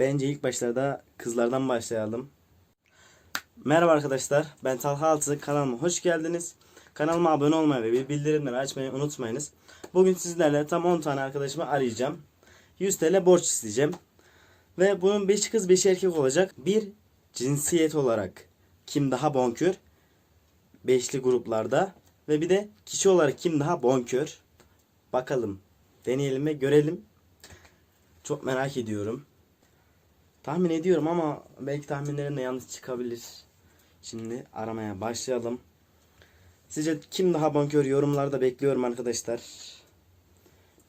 Bence ilk başlarda kızlardan başlayalım. Merhaba arkadaşlar. Ben Talha Altı. Kanalıma hoş geldiniz. Kanalıma abone olmayı ve bildirimleri açmayı unutmayınız. Bugün sizlerle tam 10 tane arkadaşımı arayacağım. 100 TL borç isteyeceğim. Ve bunun 5 kız 5 erkek olacak. Bir cinsiyet olarak kim daha bonkör? Beşli gruplarda. Ve bir de kişi olarak kim daha bonkör? Bakalım. Deneyelim ve görelim. Çok merak ediyorum. Tahmin ediyorum ama belki tahminlerim de yanlış çıkabilir. Şimdi aramaya başlayalım. Sizce kim daha bonkör yorumlarda bekliyorum arkadaşlar.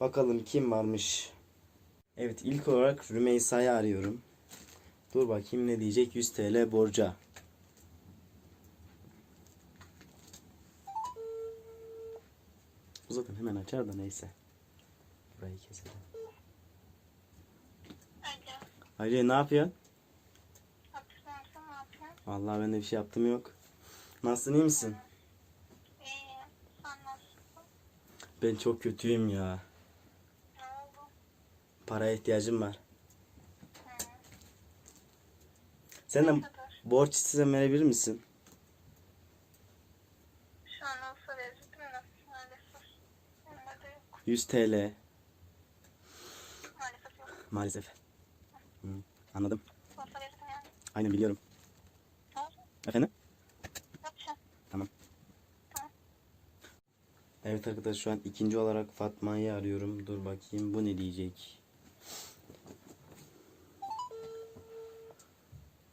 Bakalım kim varmış. Evet ilk olarak Rümeysa'yı arıyorum. Dur bakayım ne diyecek 100 TL borca. Zaten hemen açar da neyse. Burayı keselim. Ali ne yapıyorsun? Vallahi ben de bir şey yaptım yok. Nasılsın iyi misin? İyiyim. Sen nasılsın? Ben çok kötüyüm ya. Ne oldu? Paraya ihtiyacım var. Hı. Sen de Ne kadar? borç istesem verebilir misin? Şu an olsa verirdim de maalesef. Yanımda da yok. 100 TL Maalesef yok. maalesef. Hı, anladım. Yani. Aynen biliyorum. Oldu? Efendim? Yapacağım. Tamam. Tamam. Evet arkadaşlar şu an ikinci olarak Fatma'yı arıyorum. Dur bakayım bu ne diyecek.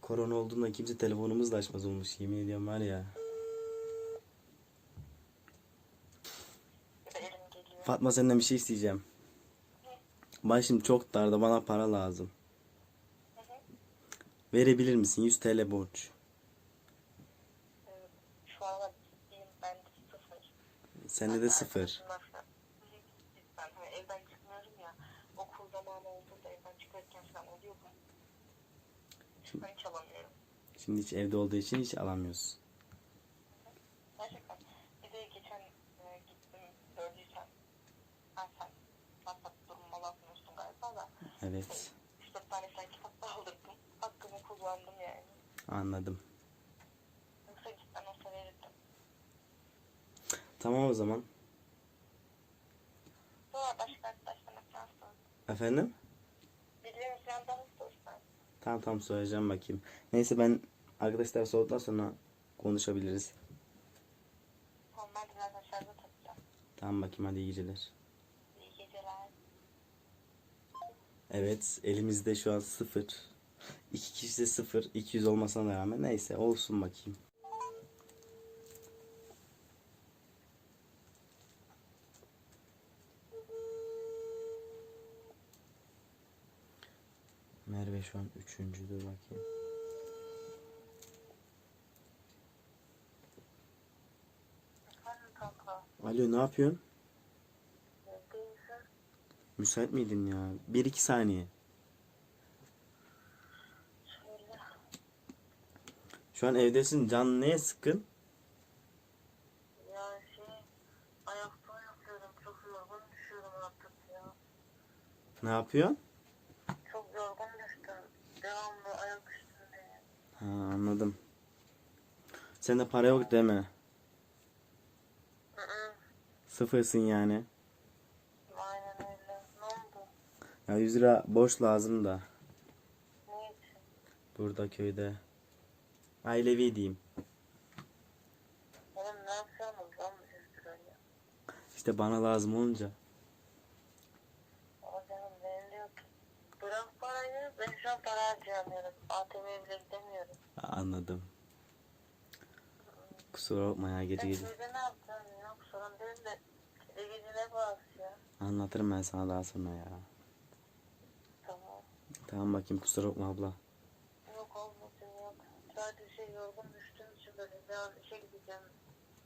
Korona olduğunda kimse telefonumuz da açmaz olmuş. Yemin ediyorum var ya. Fatma senden bir şey isteyeceğim. Başım çok darda bana para lazım. Verebilir misin? 100 TL borç. Şu an. Ben de sıfır. Sende de sıfır. Arkadaşımlar falan. Ben hani evden çıkmıyorum ya. Okul zamanı olduğunda evden çıkarken falan oluyor mu? Ben hiç alamıyorum. Şimdi hiç evde olduğu için hiç alamıyorsun. Gerçekten. Bir de geçen e, gittim gördüysen. Ha sen WhatsApp durumuma bakmıyorsun galiba da. Evet. 3-4 tane sen kitap da aldırdım. Hakkımı kullandım yani. Anladım. Yoksa cidden olsa verirdim. Tamam o zaman. Sonra başka arkadaşlarına falan sor. Efendim? Biliyor musun sen daha sorsan. Tamam tamam söyleyeceğim bakayım. Neyse ben arkadaşlar soğuduktan sonra konuşabiliriz. Tamam ben de zaten şarja takacağım. Tamam bakayım hadi iyi geceler. İyi geceler. Evet elimizde şu an sıfır. İki kişi de sıfır. 200 olmasına rağmen neyse olsun bakayım. Merve şu an üçüncü dur bakayım. Alo ne yapıyorsun? Müsait miydin ya? Bir iki saniye. Şu an evdesin. Can neye sıkın? Ya şey ayakta yapıyorum. Çok yorgun düşüyorum artık ya. Ne yapıyorsun? Çok yorgun düştüm. Devamlı ayak üstündeyim. Ha anladım. Sende para yok deme. Hı hı. Sıfırsın yani. Aynen öyle. Ne oldu? Ya 100 lira borç lazım da. Ne için? Burada köyde. Ailevi diyeyim. Oğlum ne yapıyorsunuz lan bu? İşte bana lazım olunca. Ama canım benim de yok. Bırak parayı ben şu an para harcayamıyorum. ATM'ye bile gidemiyorum. Ha, Anladım. Kusura bakma ya gece Sen gece. köyde ne yaptın? Yok sorun değil de gece gece ne bağırsın ya? Anlatırım ben sana daha sonra ya. Tamam. Tamam bakayım kusura bakma abla. Sadece şey yorgun düştüğüm için böyle biraz işe gideceğim.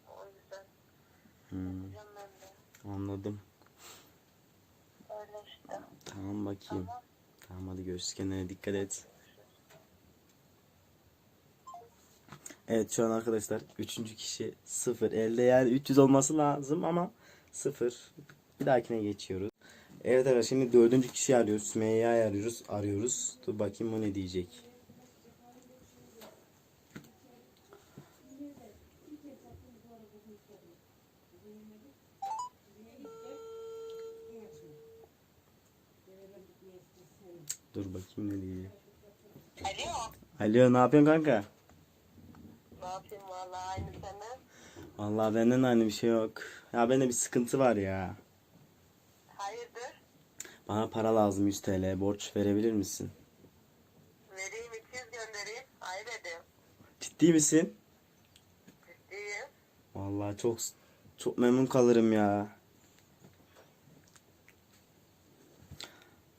O yüzden Hmm, gideceğim ben de. anladım. Öyle işte. Tamam bakayım. Tamam. Tamam hadi görüşürüz kendine dikkat et. Evet şu an arkadaşlar üçüncü kişi sıfır elde yani 300 olması lazım ama sıfır. Bir dahakine geçiyoruz. Evet evet şimdi dördüncü kişi arıyoruz. Sümeyye'yi arıyoruz. Arıyoruz. Dur bakayım o ne diyecek. Dur bakayım ne diyecek. Alo. Ne yapıyorsun kanka? Ne yapayım valla aynı sene. Vallahi benden de aynı bir şey yok. Ya bende bir sıkıntı var ya. Hayırdır? Bana para lazım 100 TL. Borç verebilir misin? Vereyim 200 göndereyim. Hayredim. Ciddi misin? Ciddiyim. Vallahi çok çok memnun kalırım ya.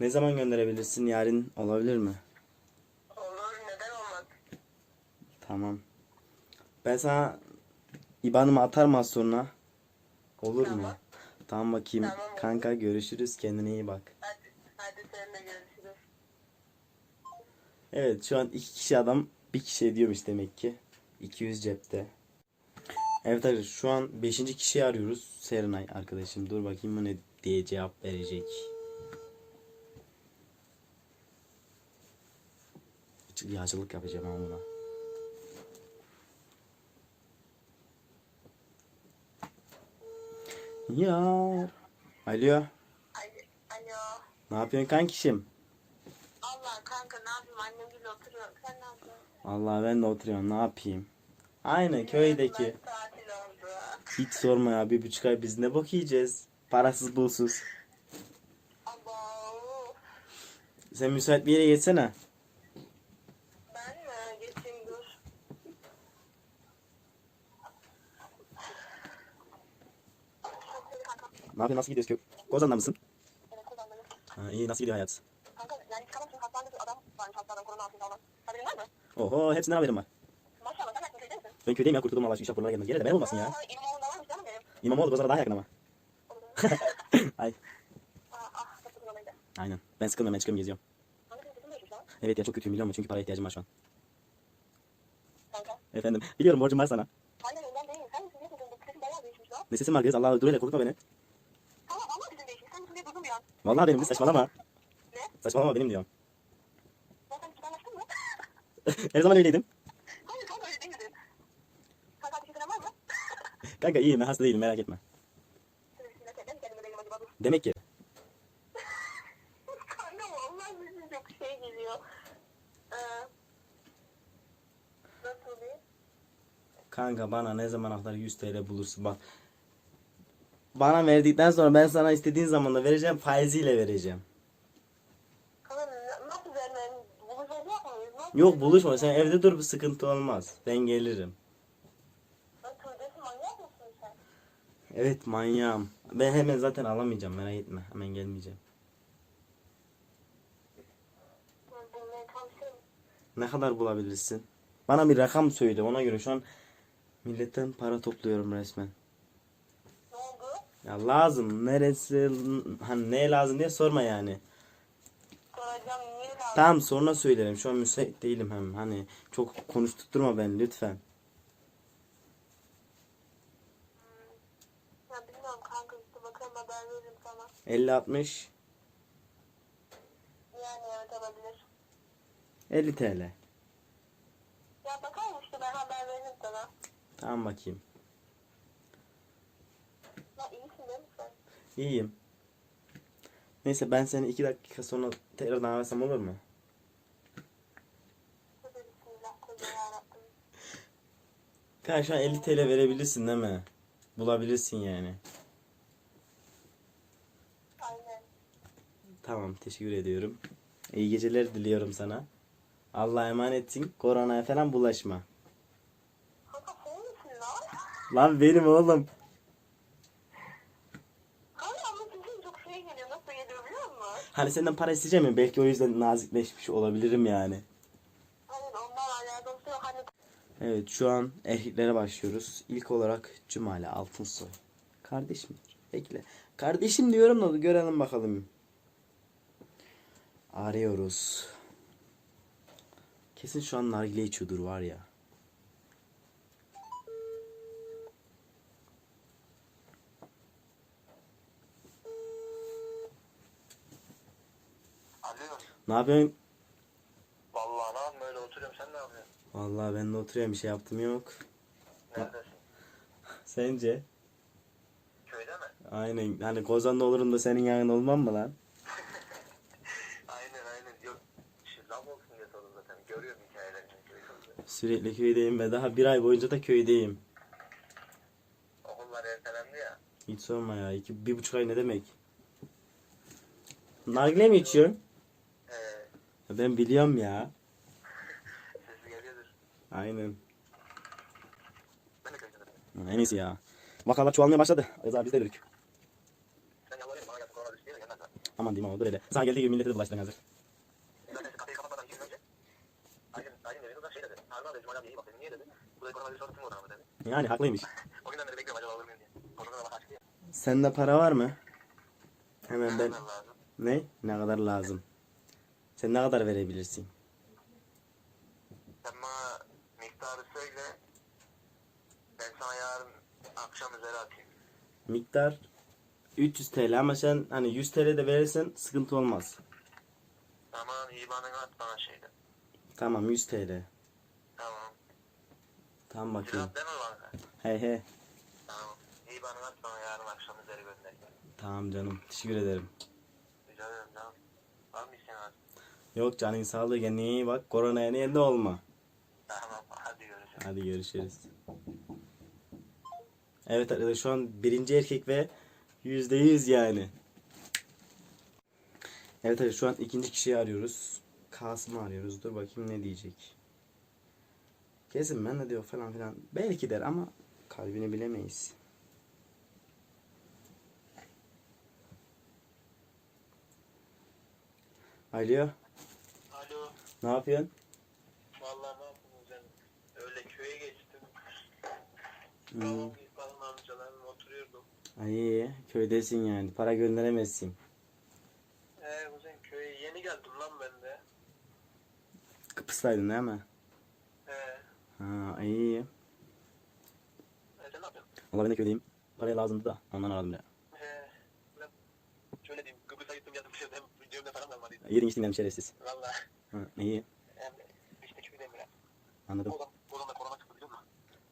Ne zaman gönderebilirsin? Yarın olabilir mi? Olur neden olmaz? Tamam. Ben sana IBAN'ımı atarım az sonra. Olur mu? Tamam. Tamam bakayım. Tamam. Kanka görüşürüz. Kendine iyi bak. Hadi, hadi seninle görüşürüz. Evet şu an iki kişi adam bir kişi ediyormuş demek ki. 200 cepte. Evet arkadaşlar şu an 5. kişiyi arıyoruz. Serenay arkadaşım. Dur bakayım bu ne diye cevap verecek. Yağcılık yapacağım ama buna. Ya. Alo. Alo. Ne yapıyorsun kankişim? Allah kanka ne yapayım annemle oturuyorum. Sen ne yapıyorsun? Allah ben de oturuyorum ne yapayım? Aynı köydeki. Hiç sorma ya bir buçuk ay biz ne bok yiyeceğiz? Parasız bulsuz. Sen müsait bir yere geçsene. Ben mi? Geçeyim dur. Ne yapıyorsun nasıl gidiyorsun kök? Kozan'da mısın? Evet kazandım. Ha, iyi nasıl gidiyor hayat? Kanka yani çıkamam çünkü hastanede bir adam varmış hastaneden korona altında olan. Haberin var mı? Oho hepsinden haberim var. Maşallah sen yakın köyde misin? Ben köydeyim ya kurtuldum Allah aşkına inşallah buralara gelmez. Gel de ben olmasın ya. İmamoğlu'nda varmış canım benim. İmamoğlu Kozan'a daha yakın ama. Ay Aa, ah çok aynen. Ben sıkılmıyorum ben çıkıyorum geziyorum. Kanka senin sesin değişmiş lan. Evet ya çok kötüyüm biliyor musun? Çünkü para ihtiyacım var şu an. Kanka. Efendim biliyorum borcum var sana. Aynen ondan değil. Sen. Sesin bayağı değişmiş lan. Ne sesim var kız Allah hele korkutma beni. Tamam valla sesin değişmiş. Sen misin diye durdum bir an. Vallahi benim saçmalama. Ne? Saçmalama benim diyorum. Mı? Her zaman öyleydim. Hayır kanka öyle değildin. Kanka bir şey var mı? Kanka iyiyim ben hasta değilim merak etme. Demek ki. Kanka vallahi sesin çok şey geliyor. Ee, nasıl bir? Kanka bana ne zaman kadar 100 TL bulursun bak. Bana verdikten sonra ben sana istediğin zaman da vereceğim faiziyle vereceğim. Yok buluşma sen evde dur bir sıkıntı olmaz. Ben gelirim. Evet manyağım. Ben hemen zaten alamayacağım merak etme. Hemen gelmeyeceğim. Ne kadar bulabilirsin? Bana bir rakam söyle ona göre şu an milletten para topluyorum resmen. Ya lazım neresi hani ne lazım diye sorma yani. Soracağım niye lazım? Tamam sonra söylerim. Şu an müsait değilim hem. Hani çok konuşturtma beni lütfen. Ya bilmiyorum kanka işte bakalım haber veririm sana. 50 60 Yani evet olabilir. 50 TL. Ya bakalım işte ben haber veririm sana. Tamam bakayım. Ya iyisin değil mi sen? İyiyim. Neyse ben seni 2 dakika sonra tekrardan arasam olur mu? Kanka şu an 50 TL verebilirsin değil mi? Bulabilirsin yani. Aynen. Tamam teşekkür ediyorum. İyi geceler diliyorum sana. Allah'a emanetsin. Koronaya falan bulaşma. Kanka? Lan benim oğlum. Kanka ama sesin çok şey geliyor. Nasıl geliyor biliyor musun? Hani senden para isteyeceğim ya belki o yüzden nazikleşmiş olabilirim yani. Aynen ondan alakası yok. Hani Evet şu an erkeklere başlıyoruz. İlk olarak Cumali Altınsoy. Kardeşim bekle. Kardeşim diyorum da görelim bakalım. Arıyoruz. Kesin şu an nargile içiyordur var ya. Ne yapıyorsun? Vallahi ne yapayım öyle oturuyorum sen ne yapıyorsun? Vallahi ben de oturuyorum bir şey yaptım yok. Neredesin? Sence? Köyde mi? Aynen. Hani Kozan'da olurum da senin yanında olmam mı lan? Aynen aynen. Yok. Şey, laf olsun diye sordum zaten. Görüyorum hikayelerini köyde. Sürekli köydeyim ve daha bir ay boyunca da köydeyim. Okullar ertelendi ya. Hiç sorma ya. İki, bir buçuk ay ne demek? Nargile mi içiyorsun? Ya Ben biliyorum ya. sesi geliyordur. Aynen. Ben de En iyisi ya. Vakalar çoğalmaya başladı. Rıza biz de dedik. Sen yalvarıyorum bana gelsin korona düştü diye gelmez. Aman diyeyim ama dur hele. Sana geldiği gibi millete de bulaştın hazır. Zaten kafayı kapatmadan iki gün önce. Aydın, Aydın dedi. O da şey dedi. Harun abi iyi. Niye dedi? Koronavirüs mu dedi. Yani haklıymış. O günden beri bekliyorum acaba olur muyum diye. Korona da bak açtı ya. Sende para var mı? Hemen ben... Ne? Ne kadar lazım? Sen ne kadar verebilirsin? Sen bana miktarı söyle. Ben sana yarın akşam üzeri atayım. Miktar 300 TL ama sen hani 100 TL de verirsen sıkıntı olmaz. Tamam IBAN'ını at bana şeyden. Tamam 100 TL. Tamam. Tamam bakayım. Ziraat deme banka. He he. Tamam. IBAN'ını at bana yarın akşam üzeri gönder. Tamam canım. Teşekkür ederim. Rica ederim tamam. Var mı isteyen abi? Yok canın sağlığı kendine iyi bak. Koronaya niyetli olma. Tamam hadi görüşürüz. Hadi görüşürüz. Evet arkadaşlar şu an birinci erkek ve yüzde yüz yani. Evet arkadaşlar şu an ikinci kişiyi arıyoruz. Kasım'ı arıyoruz. Dur bakayım ne diyecek. Kesin ben de diyor falan filan. Belki der ama kalbini bilemeyiz. Alo. Ne yapıyorsun? Vallahi ne yapayım canım? Öyle köye geçtim. Hmm. Babam amcalarım oturuyordum. Ay köydesin yani. Para gönderemezsin. Ee kuzen köye yeni geldim lan ben de. Kıpırsaydın değil mi? Ee, Ha iyi. e, sen ne yapıyorsun? Valla ben de köydeyim. Paraya lazımdı da ondan aradım ya. Ee, ben şöyle diyeyim Kıbrıs'a gittim geldim şey cebimde param vardı. Yedin içtin dedim şerefsiz. Valla. Ha iyi. Biraz. Anladım. Oradan, da korona çıktı biliyor musun?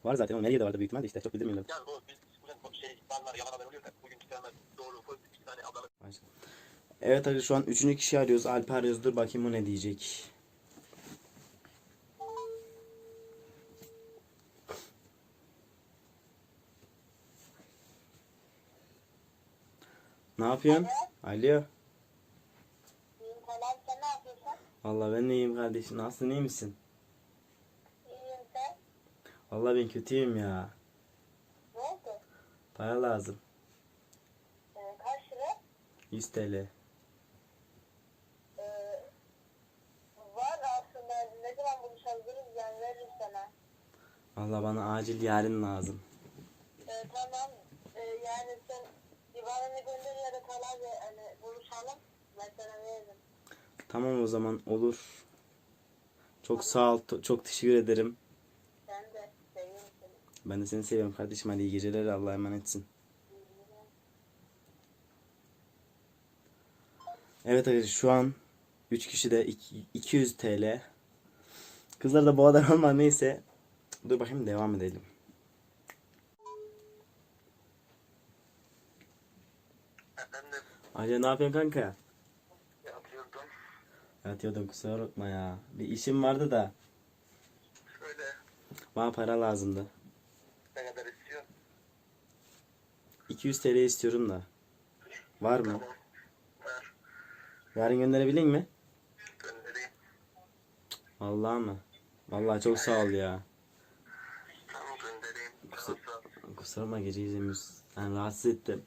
Var zaten her yerde vardı büyük ihtimalle işte çok bildirmiyorlar. Yani o biz o şey bazıları yalan haber oluyor da bugün iki tane doğru pozitif iki tane ablalık. Evet arkadaşlar şu an üçüncü kişi arıyoruz. Alp arıyoruz. Dur bakayım o ne diyecek. Ne yapıyorsun? Alo. İyiyim tamam sen ne Vallahi ben de iyiyim kardeşim. Nasılsın iyi misin? İyiyim sen. Vallahi ben kötüyüm ya. Ne oldu? Para lazım. Ee, kaç lira? 100 TL. Var aslında ne zaman buluşabiliriz yani veririm sana. Vallahi bana acil yarın lazım. Ee, tamam ee, yani sen İban'ını gönder ya da kalan hani buluşalım ben sana veririm. Tamam o zaman olur. Çok sağ ol. Çok teşekkür ederim. Ben de seviyorum seni. Ben de seni seviyorum kardeşim. Hadi iyi geceler. Allah'a emanetsin. Evet arkadaşlar şu an 3 kişi de iki- 200 TL. Kızlar da bu kadar ama neyse. Dur bakayım devam edelim. Efendim Alo ne yapıyorsun kanka? Yatıyordum kusura bakma ya. Bir işim vardı da. Şöyle Bana para lazımdı. ne kadar istiyorsun? 200 TL istiyorum da. Var mı? Ver Yarın gönderebilin mi? göndereyim. Vallahi mı? Vallahi çok sağ ol ya. Tamam göndereyim. Kusur- Nasıl? Kusura bakma gece izlemiyoruz. Yani rahatsız ettim.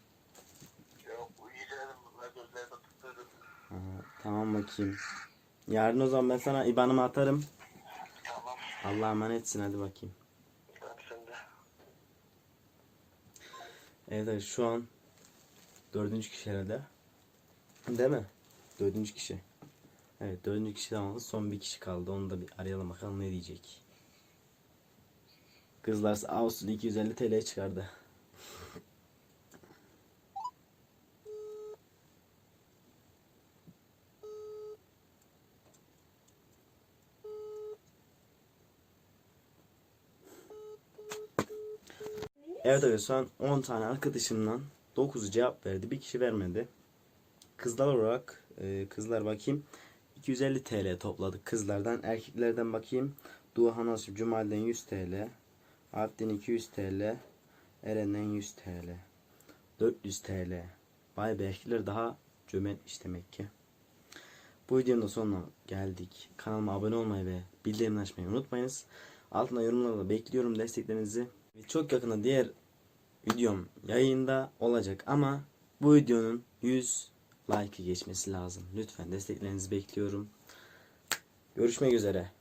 Yok uyuyacağım bunlar gözlerinde tutuyorum. Ha, tamam bakayım. Yarın o zaman ben sana IBAN'ımı atarım. Tamam Allah'a emanetsin hadi bakayım. tamam sen de. Evet evet, şu an dördüncü kişi herhalde. Değil mi? Dördüncü kişi. Evet dördüncü kişi tamamladı. Son bir kişi kaldı. Onu da bir arayalım bakalım ne diyecek. Kızlar sağ olsun 250 TL çıkardı. Evet arkadaşlar şu an 10 tane arkadaşımdan 9'u cevap verdi. Bir kişi vermedi. Kızlar olarak e, kızlar bakayım 250 TL topladık kızlardan. Erkeklerden bakayım. Duhan Asif Cumali'den 100 TL. Alp'ten 200 TL. Eren'den 100 TL. 400 TL. Vay be erkekler daha cömertmiş demek ki. Bu videonun da sonuna geldik. Kanalıma abone olmayı ve bildirimleri açmayı unutmayınız. Altına yorumlarda bekliyorum desteklerinizi. Çok yakında diğer videom yayında olacak ama bu videonun 100 like'ı geçmesi lazım. Lütfen desteklerinizi bekliyorum. Görüşmek üzere.